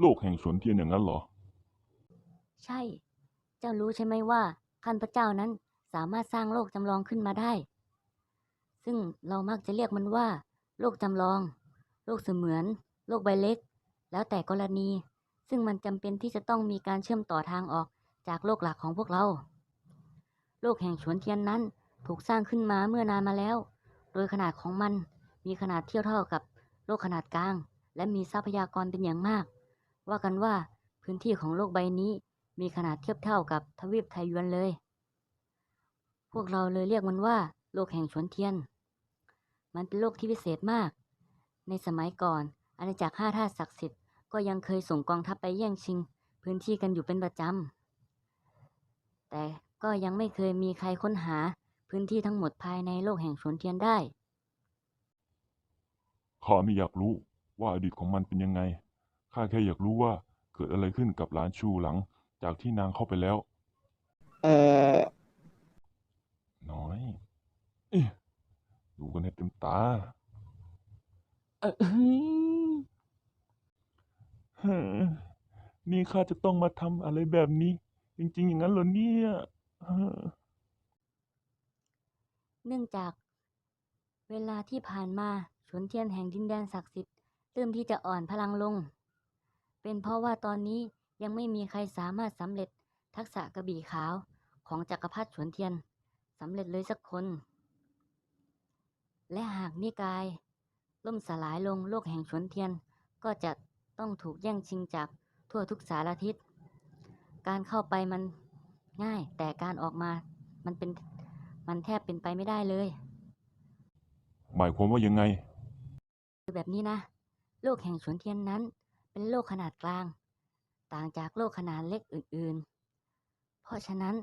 โลกแห่งสวนเทียนอย่างนั้นเหรอ ใช่ เจ้ารู้ใช่ไหมว่าท่านพระเจ้านั้นสามารถสร้างโลกจำลองขึ้นมาได้ ซึ่งเรามักจะเรียกมันว่า โลกจำลอง โลกเสมือน โลกใบเล็ก แล้วแต่กรณี ซึ่งมันจำเป็นที่จะต้องมีการเชื่อมต่อทางออกจากโลกหลักของพวกเรา โลกแห่งฉวนเทียนนั้นถูกสร้างขึ้นมาเมื่อนานมาแล้ว โดยขนาดของมันมีขนาดเทียบเท่ากับโลกขนาดกลาง และมีทรัพยากรเป็นอย่างมาก ว่ากันว่าพื้นที่ของโลกใบนี้มีขนาดเทียบเท่ากับทวีปไทยยวนเลย พวกเราเลยเรียกมันว่า โลกแห่งฉวนเทียน มันเป็นโลกที่พิเศษมาก ในสมัยก่อนอาณาจักรห้าธาตุศักดิ์สิทธิ์ก็ยังเคยส่งกองทัพไปแย่งชิง พื้นที่กันอยู่เป็นประจำ แต่ก็ยังไม่เคยมีใครค้นหาพื้นที่ทั้งหมดภายในโลกแห่งฉวนเทียนได้ ข้าไม่อยากรู้ว่าอดีตของมันเป็นยังไง ข้าแค่อยากรู้ว่าเกิดอะไรขึ้นกับหลานชูหลังจากที่นางเข้าไปแล้ว เออน้อยเอ๊ะดูกันให้เต็มตาเอ้ยเฮ้อนี่ข้าจะต้องมาทำอะไรแบบนี้ จริง ๆ อย่างนั้นเหรอเนี่ยเฮ้อเนื่องจาก เวลาที่ผ่านมาฉวนเทียนแห่งดินแดนศักดิ์สิทธิ์เริ่มที่จะอ่อนพลังลง เป็นเพราะว่าตอนนี้ยังไม่มีใครสามารถสำเร็จทักษะกระบี่ขาวของจักรพรรดิฉวนเทียนสำเร็จเลยสักคน และหากนิกาย ล่มสลายลงโลกแห่งฉวนเทียนก็จะต้องถูกแย่งชิงจากทั่วทุกสารทิศ การเข้าไปมันง่ายแต่การออกมามันเป็นมันแทบเป็นไปไม่ได้เลย หมายความว่ายังไง คือแบบนี้นะ โลกแห่งฉวนเทียนนั้น เป็นโลกขนาดกลาง ต่างจากโลกขนาดเล็กอื่นๆ เพราะฉะนั้น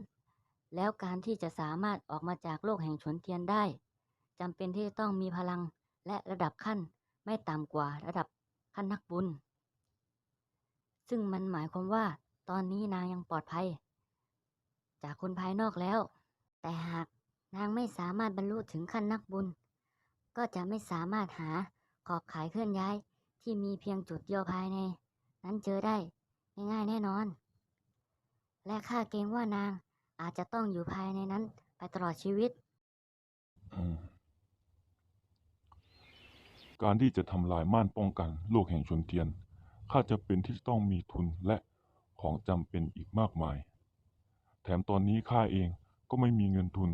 แล้วการที่จะสามารถออกมาจากโลกแห่งฉนเทียนได้จำเป็นที่จะต้องมีพลังและระดับขั้นไม่ต่ำกว่าระดับขั้นนักบุญ ซึ่งมันหมายความว่าตอนนี้นางยังปลอดภัย จากคนภายนอกแล้ว แต่หากนางไม่สามารถบรรลุถึงขั้นนักบุญ ก็จะไม่สามารถหาขอบขายเคลื่อนย้าย ที่มีเพียงจุดเดียวภายใน นั้นเจอได้ง่ายๆแน่นอน และข้าเกรงว่านางอาจจะต้องอยู่ภายในนั้นไปตลอดชีวิตอืมการที่จะทำลายม่านป้องกันโลกแห่งชนเทียนข้าจะเป็นที่จะต้องมีทุนและของจำเป็นอีกมากมาย แถมตอนนี้ข้าเองก็ไม่มีเงินทุน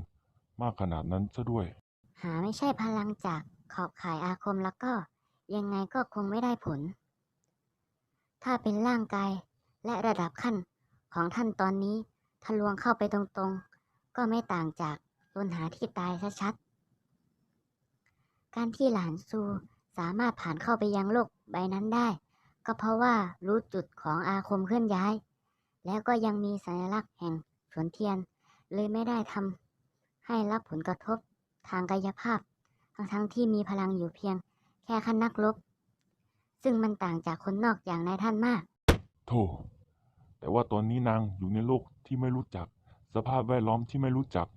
มากขนาดนั้นซะด้วย หาไม่ใช่พลังจากขอบข่ายอาคมแล้วก็ ยังไงก็คงไม่ได้ผล ถ้าเป็นร่างกายและระดับขั้นของท่านตอนนี้ทะลวงเข้าไปตรงๆ ก็ไม่ต่างจากลนหาที่ตายชัดๆ การที่หลานซูสามารถผ่านเข้าไปยังโลกใบนั้นได้ ก็เพราะว่ารู้จุดของอาคมเคลื่อนย้าย แล้วก็ยังมีสัญลักษณ์แห่งสวนเทียน เลยไม่ได้ทำให้รับผลกระทบทางกายภาพ ทั้งๆที่มีพลังอยู่เพียง ค่ขั้นนักรบซึ่งมันต่างจากคนนอกอย่างนายท่านมาก โธ่แต่ว่าตอนนี้นางอยู่ในโลกที่ไม่รู้จัก สภาพแวดล้อมที่ไม่รู้จัก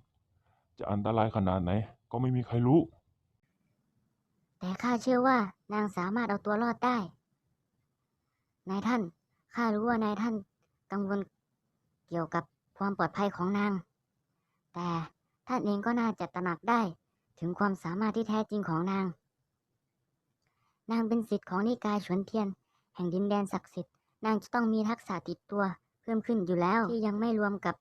จะอันตรายขนาดไหน ก็ไม่มีใครรู้ แต่ข้าเชื่อว่านางสามารถเอาตัวรอดได้ นายท่าน ข้ารู้ว่านายท่านกังวลเกี่ยวกับความปลอดภัยของนาง แต่ท่านเองก็น่าจะตระหนักได้ถึงความสามารถที่แท้จริงของนาง นางเป็นศิษย์ของนิกายฉวนเทียน แห่งดินแดนศักดิ์สิทธิ์ นางจะต้องมีทักษะติดตัว เพิ่มขึ้นอยู่แล้วที่ยังไม่รวมกับ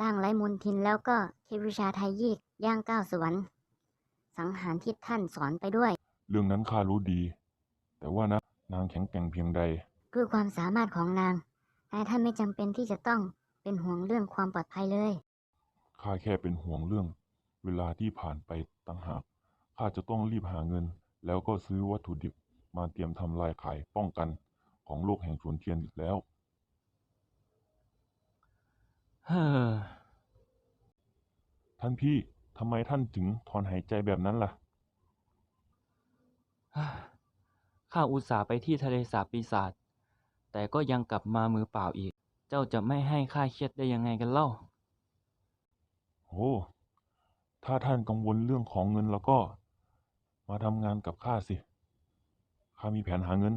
ร่างไร้มนทินแล้วก็เทพวิชาไทยยีกย่างก้าวสวรรค์ สังหารที่ท่านสอนไปด้วย เรื่องนั้นข้ารู้ดี แต่ว่านะนางแข็งแกร่งเพียงใด ด้วยความสามารถของนางนายท่านไม่จำเป็นที่จะต้องเป็นห่วงเรื่องความปลอดภัยเลย ข้าแค่เป็นห่วงเรื่อง เวลาที่ผ่านไปต่างหาก ข้าจะต้องรีบหาเงิน แล้วก็ซื้อวัตถุดิบมาเตรียมทำลายขายป้องกันของโลกแห่งสวนเทียนอีกแล้ว เฮ้อท่านพี่ทำไมท่านถึงถอนหายใจแบบนั้นล่ะ ข้าอุตส่าห์ไปที่ทะเลสาบปีศาจแต่ก็ยังกลับมามือเปล่าอีก เจ้าจะไม่ให้ข้าเครียดได้ยังไงกันเล่า โอ้ ถ้าท่านกังวลเรื่องของเงินแล้วก็ มาทำงานกับข้าสิ ข้ามีแผนหาเงิน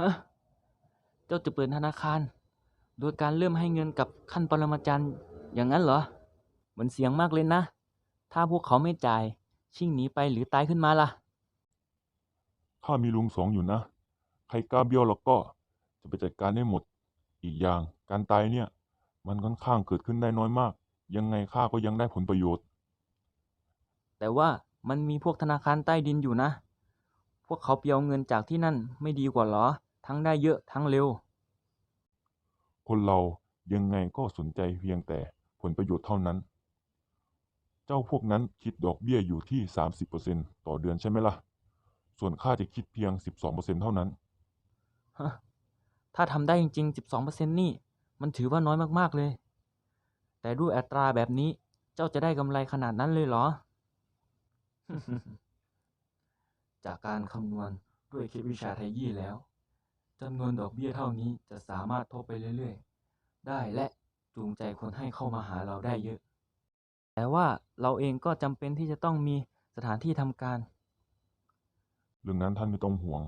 ฮะ เจ้าจะเปิดธนาคาร โดยการเริ่มให้เงินกับขั้นปรมาจารย์อย่างนั้นเหรอ มันเสี่ยงมากเลยนะ ถ้าพวกเขาไม่จ่าย ชิ่งหนีไปหรือตายขึ้นมาล่ะ ข้ามีลุงสองอยู่นะ ใครกล้าเบี้ยวแล้วก็จะไปจัดการได้หมด อีกอย่างการตายเนี่ย มันค่อนข้างเกิดขึ้นได้น้อยมาก ยังไงข้าก็ยังได้ผลประโยชน์ แต่ว่า มันมีพวกธนาคารใต้ดินอยู่นะ พวกเขาเปียวเงินจากที่นั่นไม่ดีกว่าเหรอ ทั้งได้เยอะทั้งเร็ว คนเรายังไงก็สนใจเพียงแต่ผลประโยชน์เท่านั้น เจ้าพวกนั้นคิดดอกเบี้ยอยู่ที่ 30%ต่อเดือนใช่ไหมล่ะ ส่วนข้าจะคิดเพียง 12%เท่านั้นฮะถ้าทำได้จริงๆ 12%นี่ มันถือว่าน้อยมากๆเลย แต่ด้วยอัตราแบบนี้ เจ้าจะได้กำไรขนาดนั้นเลยเหรอ จากการคำนวณด้วยคิดวิชาไทยยี่แล้วจำนวนดอกเบี้ยเท่านี้จะสามารถทบไปเรื่อยๆ ได้และจูงใจคนให้เข้ามาหาเราได้เยอะ แต่ว่าเราเองก็จำเป็นที่จะต้องมีสถานที่ทำการ เรื่องนั้นท่านไม่ต้องห่วง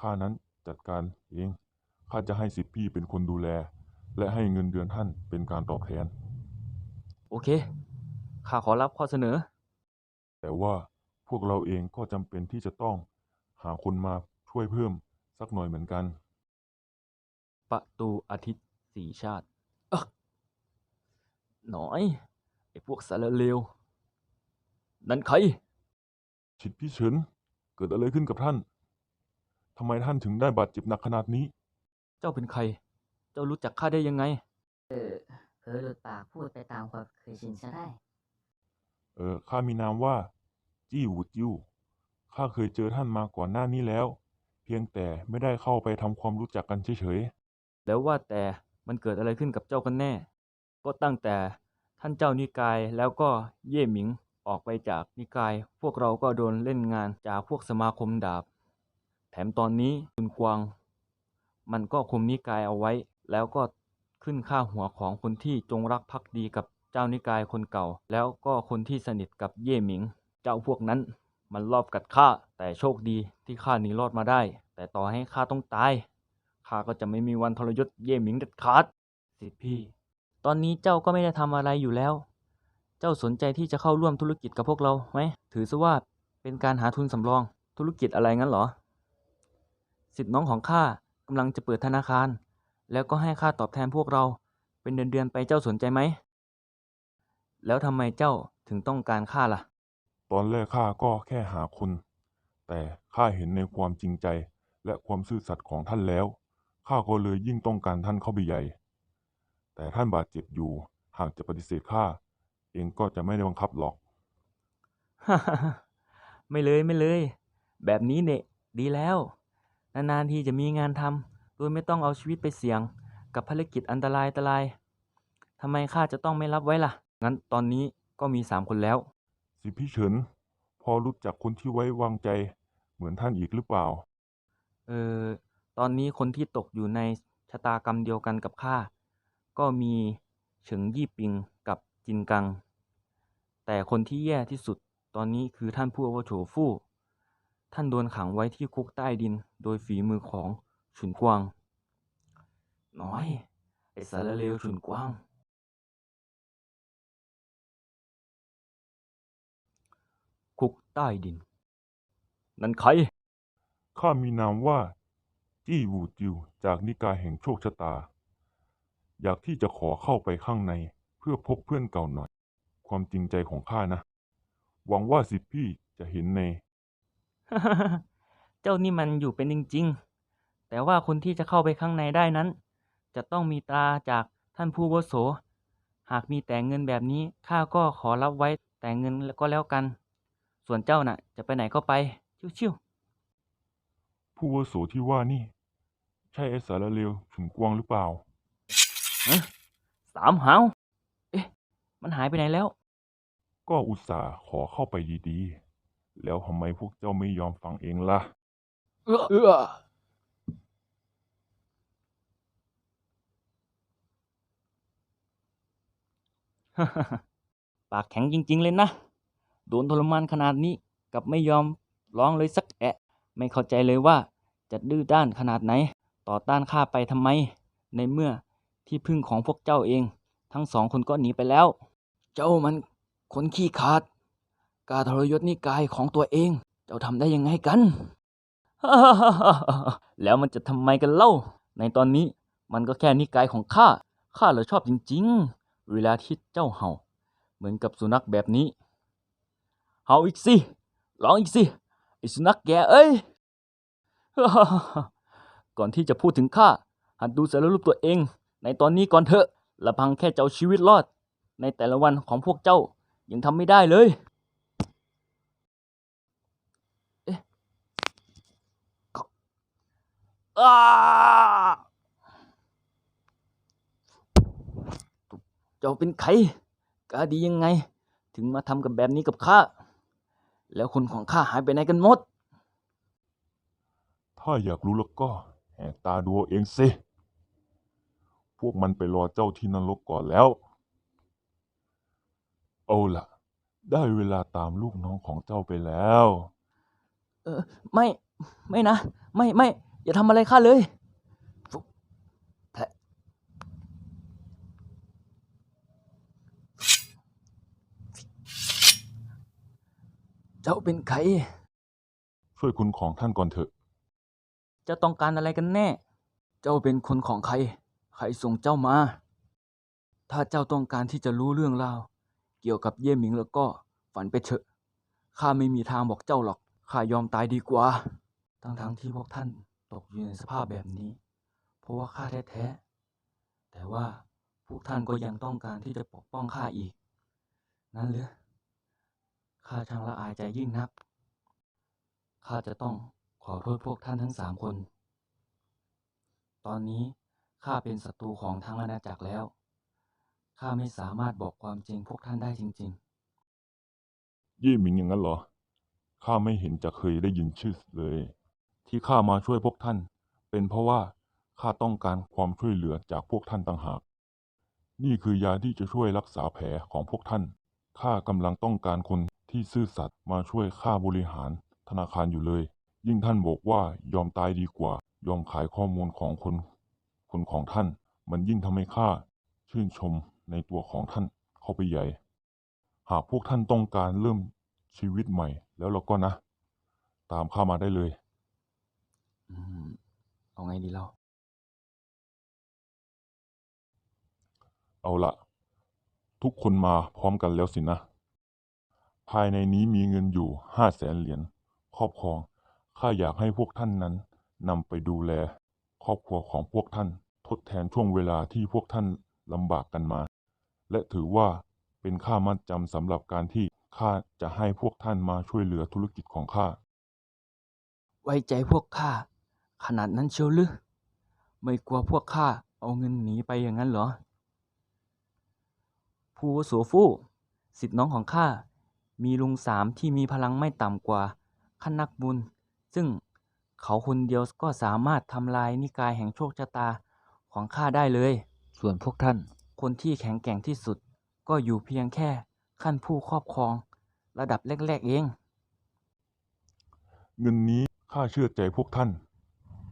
ข้านั้นจัดการเอง ข้าจะให้สิทธิพี่เป็นคนดูแล และให้เงินเดือนท่านเป็นการตอบแทน โอเค ข้าขอรับข้อเสนอ แต่ว่าพวกเราเองก็จำเป็นที่จะต้องหาคนมาช่วยเพิ่มสักหน่อยเหมือนกัน ประตูอาทิตย์สี่ชาติเอ๊ะหน่อย ไอ้พวกสารเลว นั่นใคร ชิดพี่เฉินเกิดอะไรขึ้นกับท่านทำไมท่านถึงได้บาดเจ็บหนักขนาดนี้ เจ้าเป็นใคร เจ้ารู้จักข้าได้ยังไง เออเผลอหลุดปากพูดไปตามความเคยชินซะได้ เออข้ามีนามว่า จี้หูจิ้วข้าเคยเจอท่านมาก่อนหน้านี้แล้ว เพียงแต่ไม่ได้เข้าไปทำความรู้จักกันเฉยๆ แล้วว่าแต่มันเกิดอะไรขึ้นกับเจ้ากันแน่ ก็ตั้งแต่ท่านเจ้านิกายแล้วก็เย่หมิงออกไปจากนิกาย พวกเราก็โดนเล่นงานจากพวกสมาคมดาบ แถมตอนนี้คุณกวาง มันก็คุมนิกายเอาไว้ แล้วก็ขึ้นค่าหัวของคนที่จงรักภักดีกับเจ้านิกายคนเก่า แล้วก็คนที่สนิทกับเย่หมิง เจ้าพวกนั้นมันรอบกัดข้าแต่โชคดีที่ข้าหนีรอดมาได้ แต่ต่อให้ข้าต้องตายข้าก็จะไม่มีวันทรยศเย่หมิงเด็ดขาดสิทธิพี่ ตอนนี้เจ้าก็ไม่ได้ทำอะไรอยู่แล้ว เจ้าสนใจที่จะเข้าร่วมธุรกิจกับพวกเราไหมถือซะว่าเป็นการหาทุนสำรองธุรกิจอะไรงั้นเหรอ สิทธิ์น้องของข้ากำลังจะเปิดธนาคาร แล้วก็ให้ค่าตอบแทนพวกเรา เป็นเดือนๆไปเจ้าสนใจไหม แล้วทำไมเจ้าถึงต้องการข้าล่ะ ตอนแรกข้าก็แค่หาคน แต่ข้าเห็นในความจริงใจและความซื่อสัตย์ของท่านแล้ว ข้าก็เลยยิ่งต้องการท่านเข้าไปใหญ่ แต่ท่านบาดเจ็บอยู่ หากจะปฏิเสธข้า เองก็จะไม่ได้บังคับหรอกไม่เลยไม่เลย แบบนี้เนี่ยดีแล้ว นานๆทีจะมีงานทำโดยไม่ต้องเอาชีวิตไปเสี่ยง กับภารกิจอันตรายอันตรายทำไมข้าจะต้องไม่รับไว้ล่ะ งั้นตอนนี้ก็มีสามคนแล้ว สิพี่เฉิน พอรู้จักคนที่ไว้วางใจ เหมือนท่านอีกหรือเปล่า เออ ตอนนี้คนที่ตกอยู่ในชะตากรรมเดียวกันกับข้า ก็มีเฉิงยี่ปิงกับจินกัง แต่คนที่แย่ที่สุดตอนนี้คือท่านผู้อาวุโสฟู่ ท่านโดนขังไว้ที่คุกใต้ดินโดยฝีมือของฉุนกวาง น้อย ไอสารเลวฉุนกวาง คุกใต้ดิน นั่นใคร ข้ามีนามว่า จี้วูจิวจากนิกายแห่งโชคชะตา อยากที่จะขอเข้าไปข้างในเพื่อพบเพื่อนเก่าหน่อย ความจริงใจของข้านะ หวังว่าสิทธิพี่จะเห็นใน เจ้านี่มันอยู่เป็นจริงๆ แต่ว่าคนที่จะเข้าไปข้างในได้นั้น จะต้องมีตราจากท่านผู้อาวุโส หากมีแต่เงินแบบนี้ข้าก็ขอรับไว้แต่เงินก็แล้วกัน ส่วนเจ้าน่ะ จะไปไหนก็ไป ชิวผู้อาวุโสที่ว่านี่ ใช่ไอ้สารเลวฉุนกวางหรือเปล่าๆฮะสามหาวเอ๊ะ มันหายไปไหนแล้ว ก็อุตส่าห์ขอเข้าไปดีๆ แล้วทำไมพวกเจ้าไม่ยอมฟังเองล่ะ เอื้อเอื้อปากแข็งจริง ๆ เลยนะ โดนทรมานขนาดนี้กับไม่ยอมร้องเลยสักแอะ ไม่เข้าใจเลยว่าจะดื้อด้านขนาดไหน ต่อต้านข้าไปทำไม ในเมื่อที่พึ่งของพวกเจ้าเอง ทั้งสองคนก็หนีไปแล้ว เจ้ามันคนขี้ขาด กาทรยศนิกายของตัวเอง เจ้าทำได้ยังไงกัน แล้วมันจะทำไมกันเล่า ในตอนนี้มันก็แค่นิกายของข้า ข้าเลยชอบจริง ๆ เวลาที่เจ้าเห่า เหมือนกับสุนัขแบบนี้ เห่าอีกสิร้องอีกสิไอ้สุนัขแกเอ้ย ก่อนที่จะพูดถึงข้าหัดดูสารรูปตัวเอง ในตอนนี้ก่อนเถอะละพังแค่เจ้าชีวิตรอด ในแต่ละวันของพวกเจ้ายังทำไม่ได้เลยเอ๊ะอ้าเจ้าเป็นใครกล้าดียังไง ถึงมาทำกับแบบนี้กับข้า แล้วคนของข้าหายไปไหนกันหมด ถ้าอยากรู้แล้วก็แหกตาดูเอาเองสิ พวกมันไปรอเจ้าที่นรกก่อนแล้ว เอาล่ะ ได้เวลาตามลูกน้องของเจ้าไปแล้ว เออ ไม่ ไม่นะ ไม่ ไม่ อย่าทำอะไรข้าเลยฟุแผล เจ้าเป็นใคร ช่วยคุณของท่านก่อนเถอะ เจ้าต้องการอะไรกันแน่ เจ้าเป็นคนของใคร ใครส่งเจ้ามา ถ้าเจ้าต้องการที่จะรู้เรื่องราว เกี่ยวกับเย่หมิงแล้วก็ฝันไปเถอะ ข้าไม่มีทางบอกเจ้าหรอก ข้ายอมตายดีกว่า ทั้งๆทที่พวกท่านตกอยู่ในสภาพแบบนี้ เพราะว่าข้าแท้ๆ แต่ว่าพวกท่านก็ยังต้องการที่จะปกป้องข้าอีก นั่นหรือ ข้าช่างละอายใจยิ่งนัก ข้าจะต้องขอโทษพวกท่านทั้งสามคน ตอนนี้ข้าเป็นศัตรูของทั้งอาณาจักรแล้ว ข้าไม่สามารถบอกความจริงพวกท่านได้จริงเย่หมิงอย่างนั้นเหรอ ข้าไม่เห็นจะเคยได้ยินชื่อเลย ที่ข้ามาช่วยพวกท่าน เป็นเพราะว่าข้าต้องการความช่วยเหลือจากพวกท่านต่างหาก นี่คือยาที่จะช่วยรักษาแผลของพวกท่าน ข้ากำลังต้องการคน ที่ซื่อสัตย์มาช่วยข้าบริหารธนาคารอยู่เลย ยิ่งท่านบอกว่ายอมตายดีกว่า ยอมขายข้อมูลของคนคนของท่าน มันยิ่งทำให้ข้าชื่นชมในตัวของท่านเข้าไปใหญ่ หากพวกท่านต้องการเริ่มชีวิตใหม่ แล้วเราก็นะ ตามข้ามาได้เลยๆอืม เอาไงดีเราเอาละทุกคนมาพร้อมกันแล้วสินะ ภายในนี้มีเงินอยู่ห้าแสนเหรียญครอบครอง ข้าอยากให้พวกท่านนั้นนำไปดูแล ครอบครัวของพวกท่านทดแทนช่วงเวลาที่พวกท่านลำบากกันมา และถือว่าเป็นค่ามัดจำสำหรับการที่ข้าจะให้พวกท่านมาช่วยเหลือธุรกิจของข้า ไว้ใจพวกข้าขนาดนั้นเชียวหรือ ไม่กลัวพวกข้าเอาเงินหนีไปอย่างนั้นเหรอ ผู้อาวุโสฟู่สิทธิ์น้องของข้า มีลุงสามที่มีพลังไม่ต่ำกว่าขั้นนักบุญ ซึ่งเขาคนเดียวก็สามารถทำลายนิกายแห่งโชคชะตาของข้าได้เลย ส่วนพวกท่าน คนที่แข็งแกร่งที่สุด ก็อยู่เพียงแค่ขั้นผู้ครอบครอง ระดับแรก ๆ เอง เงินนี้ข้าเชื่อใจพวกท่าน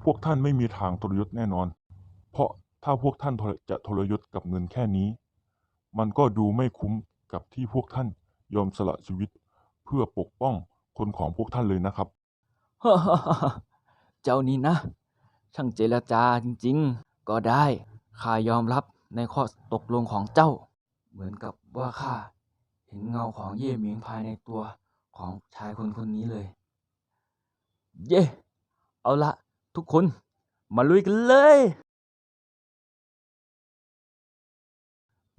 พวกท่านไม่มีทางทรยศแน่นอน เพราะถ้าพวกท่านทรจะทรยศกับเงินแค่นี้ มันก็ดูไม่คุ้มกับที่พวกท่าน ยอมสละชีวิตเพื่อปกป้องคนของพวกท่านเลยนะครับเจ้านี่นะ ช่างเจรจาจริงๆ ก็ได้ ข้ายอมรับในข้อตกลงของเจ้า เหมือนกับว่าข้าเห็นเงาของเย่หมิงภายในตัวของชายคนคนนี้เลย เย่ เอาละทุกคน มาลุยกันเลย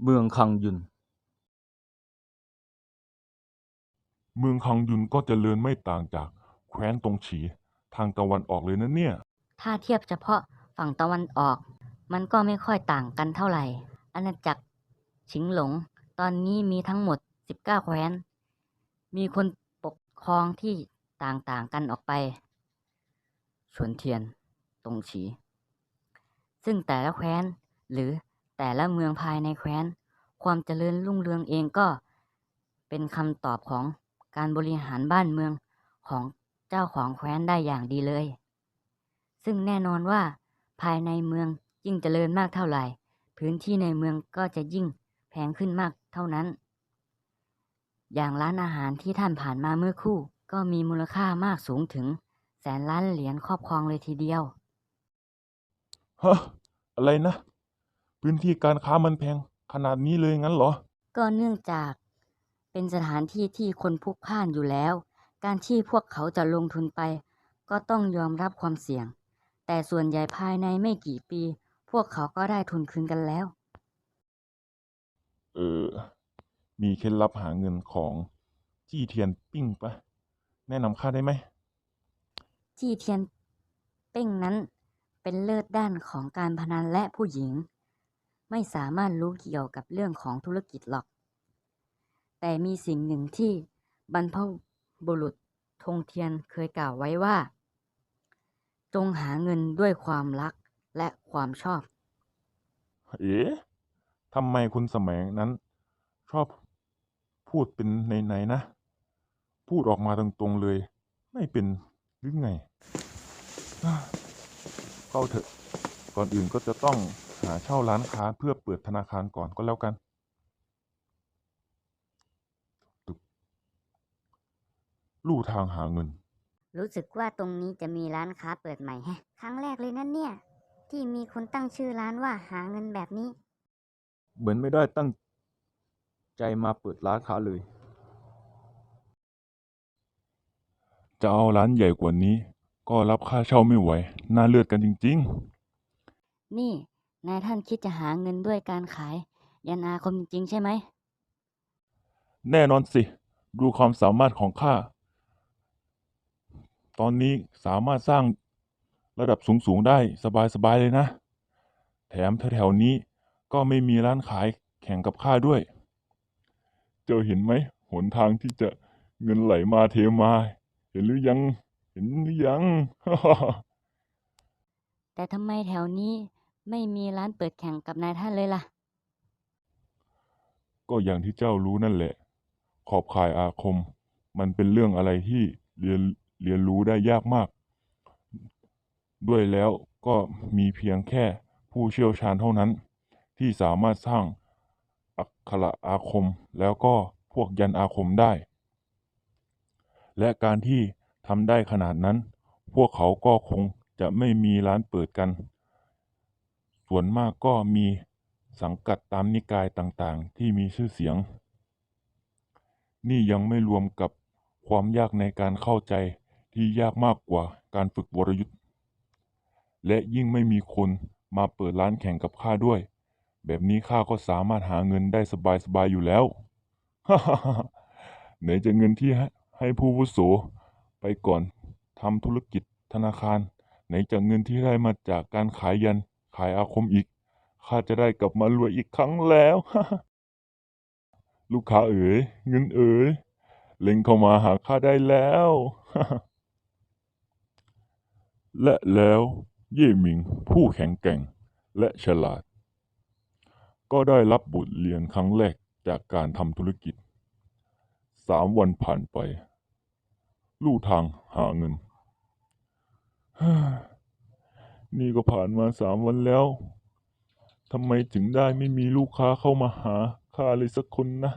เมืองคังยุน เมืองคังยุนก็เจริญไม่ต่างจากแคว้นตงฉี ทางตะวันออกเลยนะเนี่ย ถ้าเทียบเฉพาะฝั่งตะวันออก มันก็ไม่ค่อยต่างกันเท่าไหร่ อาณาจักรฉิงหลง ตอนนี้มีทั้งหมด 19 แคว้น มีคนปกครองที่ต่างๆกันออกไปชวนเทียน ตงฉี ซึ่งแต่ละแคว้น หรือแต่ละเมืองภายในแคว้น ความเจริญรุ่งเรืองเองก็เป็นคำตอบของ การบริหารบ้านเมืองของเจ้าของแคว้นได้อย่างดีเลย ซึ่งแน่นอนว่าภายในเมืองยิ่งเจริญมากเท่าไหร่ พื้นที่ในเมืองก็จะยิ่งแพงขึ้นมากเท่านั้น อย่างร้านอาหารที่ท่านผ่านมาเมื่อครู่ ก็มีมูลค่ามากสูงถึงแสนล้านเหรียญครอบครองเลยทีเดียว ฮะ อะไรนะ พื้นที่การค้ามันแพงขนาดนี้เลยงั้นเหรอ ก็เนื่องจาก เป็นสถานที่ที่คนพลุกพล่านอยู่แล้ว การที่พวกเขาจะลงทุนไป ก็ต้องยอมรับความเสี่ยง แต่ส่วนใหญ่ภายในไม่กี่ปี พวกเขาก็ได้ทุนคืนกันแล้ว เออ มีเคล็ดลับหาเงินของจี้เทียนปิ้งปะแนะนำข้าได้ไหม จี้เทียนเป้งนั้นเป็นเลิศด้านของการพนันและผู้หญิง ไม่สามารถรู้เกี่ยวกับเรื่องของธุรกิจหรอก แต่มีสิ่งหนึ่งที่บรรพบุรุษธงเทียนเคยกล่าวไว้ว่า จงหาเงินด้วยความรักและความชอบ เอ๊ะทำไมคุณสมัยนั้น ชอบพูดเป็นไหนๆนะ พูดออกมาตรงๆเลย ไม่เป็นหรือไงเข้าเถอะ ก่อนอื่นก็จะต้องหาเช่าร้านค้าเพื่อเปิดธนาคารก่อนก็แล้วกันตึก ลู่ทางหาเงิน รู้สึกว่าตรงนี้จะมีร้านค้าเปิดใหม่แฮะ ครั้งแรกเลยนั่นเนี่ย ที่มีคนตั้งชื่อร้านว่าหาเงินแบบนี้ เหมือนไม่ได้ตั้งใจมาเปิดร้านค้าเลย จะเอาร้านใหญ่กว่านี้ ก็รับค่าเช่าไม่ไหว น่าเลือดกันจริงๆนี่นายท่านคิดจะหาเงินด้วยการขาย ยันอาคมจริงๆใช่ไหมแน่นอนสิ ดูความสามารถของข้า ตอนนี้สามารถสร้างระดับสูงๆได้สบายๆเลยนะ แถมแถวๆนี้ก็ไม่มีร้านขายแข่งกับข้าด้วย เจ้าเห็นไหมหนทางที่จะเงินไหลมาเทมา เห็นหรือยัง เห็นหรือยัง แต่ทำไมแถวนี้ไม่มีร้านเปิดแข่งกับนายท่านเลยล่ะ ก็อย่างที่เจ้ารู้นั่นแหละ ขอบข่ายอาคม มันเป็นเรื่องอะไรที่เรียน เรียนรู้ได้ยากมาก ด้วยแล้วก็มีเพียงแค่ผู้เชี่ยวชาญเท่านั้น ที่สามารถสร้างอักขระอาคมแล้วก็พวกยันอาคมได้ และการที่ทำได้ขนาดนั้น พวกเขาก็คงจะไม่มีร้านเปิดกัน ส่วนมากก็มีสังกัดตามนิกายต่างๆ ที่มีชื่อเสียง นี่ยังไม่รวมกับความยากในการเข้าใจ ที่ยากมากกว่าการฝึกวรยุทธ์ และยิ่งไม่มีคนมาเปิดร้านแข่งกับข้าด้วย แบบนี้ข้าก็สามารถหาเงินได้สบายๆอยู่แล้ว ไหนจะเงินที่ให้ให้ผู้วุโสไปก่อนทำธุรกิจธนาคาร ไหนจะเงินที่ได้มาจากการขายยันขายอาคมอีกข้าจะได้กลับมารวยอีกครั้งแล้ว ลูกค้าเอ๋ยเงินเอ๋ยเล็งเข้ามาหาข้าได้แล้ว และแล้วเย่หมิงผู้แข็งแกร่งและฉลาด ก็ได้รับบทเรียนครั้งแรกจากการทำธุรกิจ สามวันผ่านไป ลู่ทางหาเงิน นี่ก็ผ่านมาสามวันแล้วทำไมถึงได้ไม่มีลูกค้าเข้ามาหาข้าเลยสักคนนะ